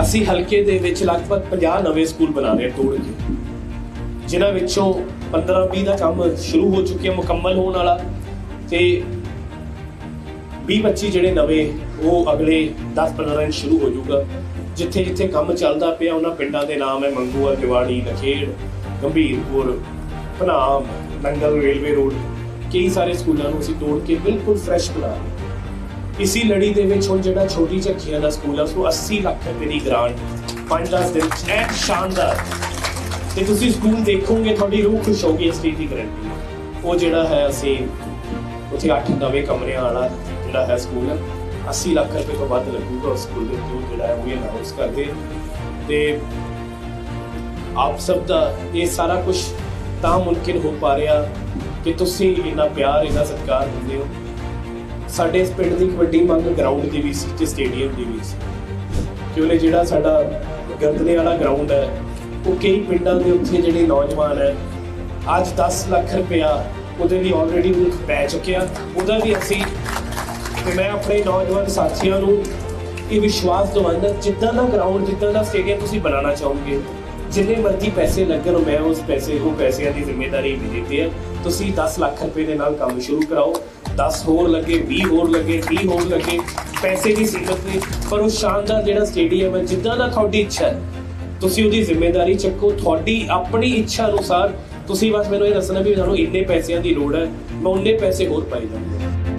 ਅਸੀਂ ਹਲਕੇ ਦੇ ਵਿੱਚ ਲਗਭਗ 50 ਨਵੇਂ ਸਕੂਲ ਬਣਾ ਰਹੇ ਤੋੜ ਕੇ, ਜਿਨ੍ਹਾਂ ਵਿੱਚੋਂ 15-20 ਦਾ ਕੰਮ ਸ਼ੁਰੂ ਹੋ ਚੁੱਕਿਆ ਮੁਕੰਮਲ ਹੋਣ ਵਾਲਾ ਤੇ 20-25 ਜਿਹੜੇ ਨਵੇਂ, ਉਹ ਅਗਲੇ 10-15 ਦਿਨ ਸ਼ੁਰੂ ਹੋ ਜਾਊਗਾ। ਜਿੱਥੇ ਜਿੱਥੇ ਕੰਮ ਚੱਲਦਾ ਪਿਆ, ਉਹਨਾਂ ਪਿੰਡਾਂ ਦੇ ਨਾਮ ਹੈ ਮੰਗੂਆ ਦਿਵਾੜੀ ਨਖੇੜ, ਗੰਭੀਰਪੁਰ, ਭਨਾਮ, ਨੰਗਲ, ਰੇਲਵੇ ਰੋਡ। ਕਈ ਸਾਰੇ ਸਕੂਲਾਂ ਨੂੰ ਅਸੀਂ ਤੋੜ ਕੇ ਬਿਲਕੁਲ ਫਰੈਸ਼ ਬਣਾ ਰਹੇ ਇਸੀ ਲੜੀ ਦੇ ਵਿੱਚ ਹੁਣ ਜਿਹੜਾ ਛੋਟੀ ਝੱਖੀਆਂ ਦਾ ਸਕੂਲ ਆ, ਉਸ ਨੂੰ 80 ਲੱਖ ਰੁਪਏ ਦੀ ਗ੍ਰਾਂਟ 5-10 ਦਿਨ ਚ। ਸ਼ਾਨਦਾਰ। ਤੇ ਤੁਸੀਂ ਸਕੂਲ ਦੇਖੋਗੇ, ਤੁਹਾਡੀ ਰੂਹ ਖੁਸ਼ ਹੋਗੀ ਇਸ ਚੀਜ਼ ਦੀ ਗਰੰਟੀ ਉਹ ਜਿਹੜਾ ਹੈ ਅਸੀਂ ਉੱਥੇ 8 ਨਵੇਂ ਕਮਰਿਆਂ ਵਾਲਾ ਜਿਹੜਾ ਹੈ ਸਕੂਲ 80 ਲੱਖ ਰੁਪਏ ਤੋਂ ਵੱਧ ਲੱਗੂਗਾ ਉਸ ਸਕੂਲ ਦੇ ਉੱਤੇ ਜਿਹੜਾ ਹੈ, ਉਹ ਅਨਾਉਂਸ ਕਰਦੇ ਤੇ ਆਪ ਸਭ ਦਾ ਇਹ ਸਾਰਾ ਕੁਝ ਤਾਂ ਮੁਮਕਿਨ ਹੋ ਪਾ ਰਿਹਾ ਕਿ ਤੁਸੀਂ ਇੰਨਾ ਪਿਆਰ, ਇੰਨਾ ਸਤਿਕਾਰ ਦਿੰਦੇ ਹੋ। ਸਾਡੇ ਇਸ ਪਿੰਡ ਦੀ ਇੱਕ ਵੱਡੀ ਮੰਗ ਗਰਾਊਂਡ ਦੀ ਵੀ ਸੀ ਤੇ ਸਟੇਡੀਅਮ ਦੀ ਵੀ ਸੀ। ਕਿਉਂਕਿ ਜਿਹੜਾ ਸਾਡਾ ਗੰਦਲੇ ਵਾਲਾ ਗਰਾਊਂਡ ਹੈ, ਉਹ ਕਈ ਪਿੰਡਾਂ ਦੇ ਉੱਥੇ ਜਿਹੜੇ ਨੌਜਵਾਨ ਹੈ, ਅੱਜ 10 ਲੱਖ ਰੁਪਇਆ ਉਹਦੇ ਲਈ ਆਲਰੇਡੀ ਮੁਲਕ ਪੈ ਚੁੱਕਿਆ। ਉਹਦਾ ਵੀ ਅਸੀਂ ਤੇ ਮੈਂ ਆਪਣੇ ਨੌਜਵਾਨ ਸਾਥੀਆਂ ਨੂੰ ਇਹ ਵਿਸ਼ਵਾਸ ਦਿਵਾਉਂਦਾ, ਜਿੱਦਾਂ ਦਾ ਗਰਾਊਂਡ ਜਿੱਦਾਂ ਦਾ ਸਟੇਡੀਅਮ ਤੁਸੀਂ ਬਣਾਉਣਾ ਚਾਹੋਗੇ ਜਿੰਨੇ ਮਰਜ਼ੀ ਪੈਸੇ ਲੱਗਣ, ਮੈਂ ਉਸ ਪੈਸੇ ਉਹ ਪੈਸਿਆਂ ਦੀ ਜ਼ਿੰਮੇਵਾਰੀ ਵੀ ਦਿੱਤੀ ਹੈ। ਤੁਸੀਂ 10 ਲੱਖ ਰੁਪਏ ਦੇ ਨਾਲ ਕੰਮ ਸ਼ੁਰੂ ਕਰਾਓ। 10 ਹੋਰ ਲੱਗੇ 20 ਹੋਰ ਲੱਗੇ 30 ਹੋਰ ਲੱਗੇ, ਪੈਸੇ ਦੀ ਸੀਮਤ ਨਹੀਂ। ਪਰ ਉਹ ਸ਼ਾਨਦਾਰ ਜਿਹੜਾ ਸਟੇਡੀਅਮ ਹੈ, ਜਿੱਦਾਂ ਦਾ ਤੁਹਾਡੀ ਇੱਛਾ ਹੈ, ਤੁਸੀਂ ਉਹਦੀ ਜ਼ਿੰਮੇਵਾਰੀ ਚੱਕੋ। ਤੁਹਾਡੀ ਆਪਣੀ ਇੱਛਾ ਅਨੁਸਾਰ ਤੁਸੀਂ ਬਸ ਮੈਨੂੰ ਇਹ ਦੱਸਣਾ ਵੀ ਤੁਹਾਨੂੰ ਇੰਨੇ ਪੈਸਿਆਂ ਦੀ ਲੋੜ ਹੈ, ਮੈਂ ਉਹਨੇ ਪੈਸੇ ਹੋਰ ਪਾਈ ਜਾਵਾਂਗਾ।